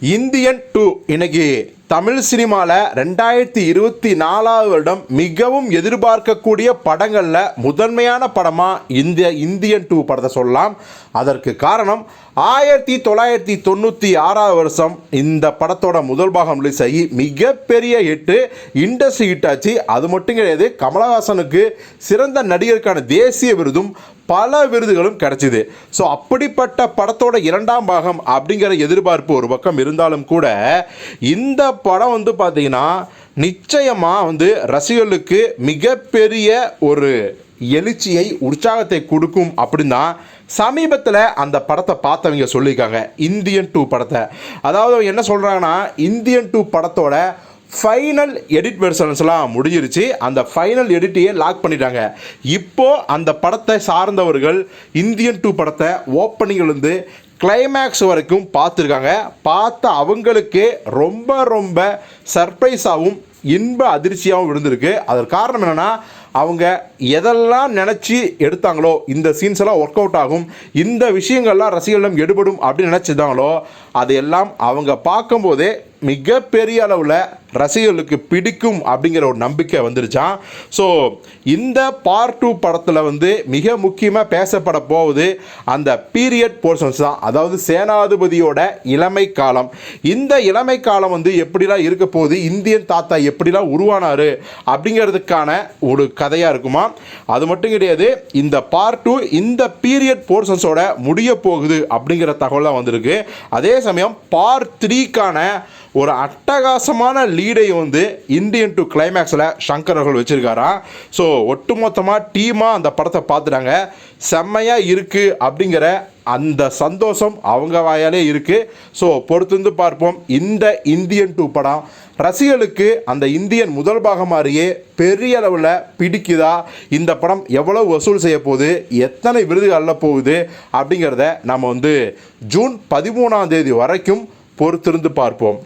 Indian two இன்னைக்கு தமிழ் சினிமாவில் ரெண்டாயிரத்தி இருபத்தி நாலாவது வருடம் மிகவும் எதிர்பார்க்கக்கூடிய படங்களில் முதன்மையான படமாக இந்திய இந்தியன் டூ படத்தை சொல்லலாம். அதற்கு காரணம் ஆயிரத்தி தொள்ளாயிரத்தி தொண்ணூற்றி ஆறாவது வருஷம் இந்த படத்தோட முதல் பாகம் ரிலீஸ் ஆகி மிகப்பெரிய ஹிட்டு இண்டஸ்ட்ரி ஹிட் ஆச்சு. அது மட்டும் கிடையாது கமலஹாசனுக்கு சிறந்த நடிகருக்கான தேசிய விருதும் பல விருதுகளும் கிடைச்சிது. ஸோ அப்படிப்பட்ட படத்தோட இரண்டாம் பாகம் அப்படிங்கிற எதிர்பார்ப்பு ஒரு பக்கம் இருந்தாலும் கூட இந்த படம் வந்து பார்த்தீங்கன்னா நிச்சயமாக வந்து ரசிகர்களுக்கு மிகப்பெரிய ஒரு எழுச்சியை உற்சாகத்தை கொடுக்கும் அப்படின்னா சமீபத்தில் அந்த படத்தை பார்த்தவங்க சொல்லியிருக்காங்க. இந்தியன் டூ படத்தை. அதாவது அவங்க என்ன சொல்கிறாங்கன்னா இந்தியன் டூ படத்தோட ஃபைனல் எடிட் வெர்ஷன்ஸ்லாம் முடிஞ்சிருச்சு. அந்த ஃபைனல் எடிட்டையே லாக் பண்ணிட்டாங்க. இப்போது அந்த படத்தை சார்ந்தவர்கள் இந்தியன் டூ படத்தை ஓப்பனிங்லேருந்து கிளைமேக்ஸ் வரைக்கும் பார்த்துருக்காங்க. பார்த்த அவங்களுக்கு ரொம்ப ரொம்ப சர்ப்ரைஸாகவும் இன்ப அதிர்ச்சியாகவும் இருந்திருக்கு அதற்கு காரணம் என்னென்னா அவங்க எதெல்லாம் நினச்சி எடுத்தாங்களோ இந்த சீன்ஸ் எல்லாம் ஒர்க் அவுட் ஆகும். இந்த விஷயங்கள்லாம் ரசிகர்களிடம் எடுபடும் அப்படின்னு நினச்சிருந்தாங்களோ அதையெல்லாம் அவங்க பார்க்கும்போதே மிகப்பெரிய அளவில் ரசிகர்களுக்கு பிடிக்கும் அப்படிங்கிற ஒரு நம்பிக்கை வந்துருச்சான் ஸோ இந்த பார்ட் டூ படத்தில் வந்து மிக முக்கியமாக பேசப்பட போகுது அந்த பீரியட் போர்ஷன்ஸ் தான். அதாவது சேனாதிபதியோட இளமை காலம். இந்த இளமை காலம் வந்து எப்படிலாம் இருக்க போகுது? இந்தியன் தாத்தா எப்படிலாம் உருவானாரு? அப்படிங்கிறதுக்கான ஒரு கதையாக இருக்குமா? அது மட்டும் கிடையாது இந்த பார்ட் டூ இந்த பீரியட் போர்ஷன்ஸோட முடிய போகுது அப்படிங்கிற தகவலாக வந்திருக்கு. அதே சமயம் பார்ட் த்ரீக்கான ஒரு அட்டகாசமான லீடை வந்து இந்தியன் டு கிளைமேக்ஸில் சங்கர் அவர்கள் வச்சுருக்காராம் ஸோ ஒட்டுமொத்தமாக டீமாக அந்த படத்தை பார்த்துட்டாங்க. செம்மையாக இருக்குது அப்படிங்கிற அந்த சந்தோஷம் அவங்க வாயாலே இருக்குது ஸோ பொறுத்திருந்து பார்ப்போம். இந்த இந்தியன் டூ படம் ரசிகர்களுக்கு அந்த இந்தியன் முதல் பாகம் மாதிரியே பெரிய அளவில் பிடிக்குதா? இந்த படம் எவ்வளோ வசூல் செய்ய போகுது? எத்தனை விருது அள்ள போகுது? அப்படிங்கிறத நம்ம வந்து ஜூன் பதிமூணாம் தேதி வரைக்கும் பொறுத்திருந்து பார்ப்போம்.